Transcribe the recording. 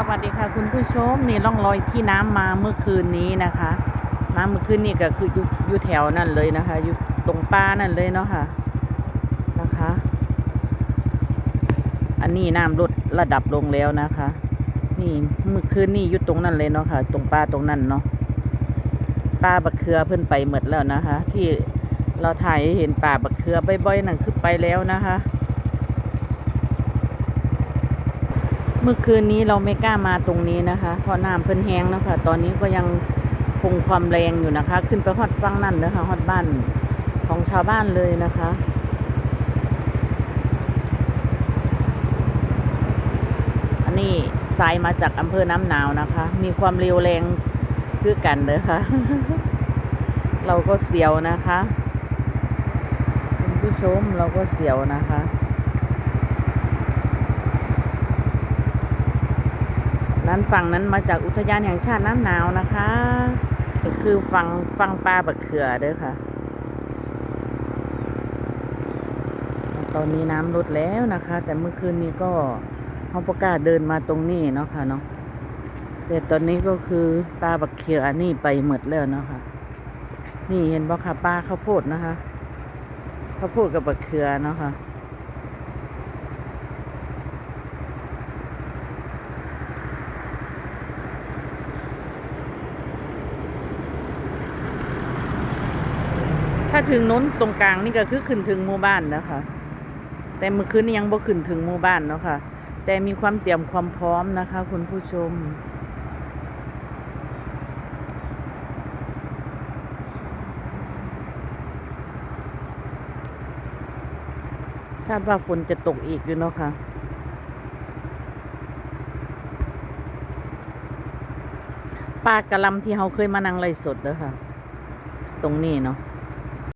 สวัสดีค่ะ คุณผู้ชมนี่ร่องรอยที่น้ำมาเมื่อคืนนี้นะคะน้ำเมื่อคืนนี่ก็คืออยู่อยู่แถวนั่นเลยนะคะ อยู่ตรงป้านั่นเลยเนาะค่ะนะคะ อันนี้น้ำลดระดับลงแล้วนะคะ นี่เมื่อคืนนี่อยู่ตรงนั้นเลยเนาะค่ะ ตรงป้าตรงนั้นเนาะป้าบักเขือเพิ่นไปหมดแล้วนะคะ ที่เราถ่ายเห็นป่าบักเขือบ่อยๆนั่นคือไปแล้วนะคะ เมื่อคืนนี้เราไม่กล้ามาตรงนี้นะคะ เพราะน้ำเพิ่นแห้งแล้วค่ะ ตอนนี้ก็ยังคงความแรงอยู่นะคะ ขึ้นไปฮอดฟังนั่นนะคะฮอดบ้านของชาวบ้านเลยนะคะอันนี้สายมาจากอำเภอน้ำหนาวนะคะ มีความเร็วแรงคือกันเลยค่ะ เราก็เสียวนะคะ คุณผู้ชมเราก็เสียวนะคะ นั้นฝั่งนั้นมาจากอุทยานแห่งชาติน้ำหนาวนะคะก็คือฝั่งฝั่งปลาบักเขือเด้อค่ะ ตอนนี้น้ำลดแล้วนะคะ แต่เมื่อคืนนี้ก็เขาประกาศเดินมาตรงนี้เนาะค่ะเนาะแต่ตอนนี้ก็คือปลาบักเขือนี่ไปหมดแล้วเนาะค่ะ นี่เห็นบ่ค่ะปลาข้าวโพดนะคะข้าวโพดกับบักเขือเนาะค่ะาถึงน้นตรงกลางนี่ก็คือขึ้นถึงหมู่บ้านนะคะ แต่เมื่อคืนนี้ยังบ่ขึ้นถึงหมู่บ้านเนาะค่ะ แต่มีความเตรียมความพร้อมนะคะ คุณผู้ชม คาดว่าฝนจะตกอีกอยู่เนาะค่ะปลากระลำที่เราเคยมานั่งไล่สดเด้อค่ะ ตรงนี้เนาะ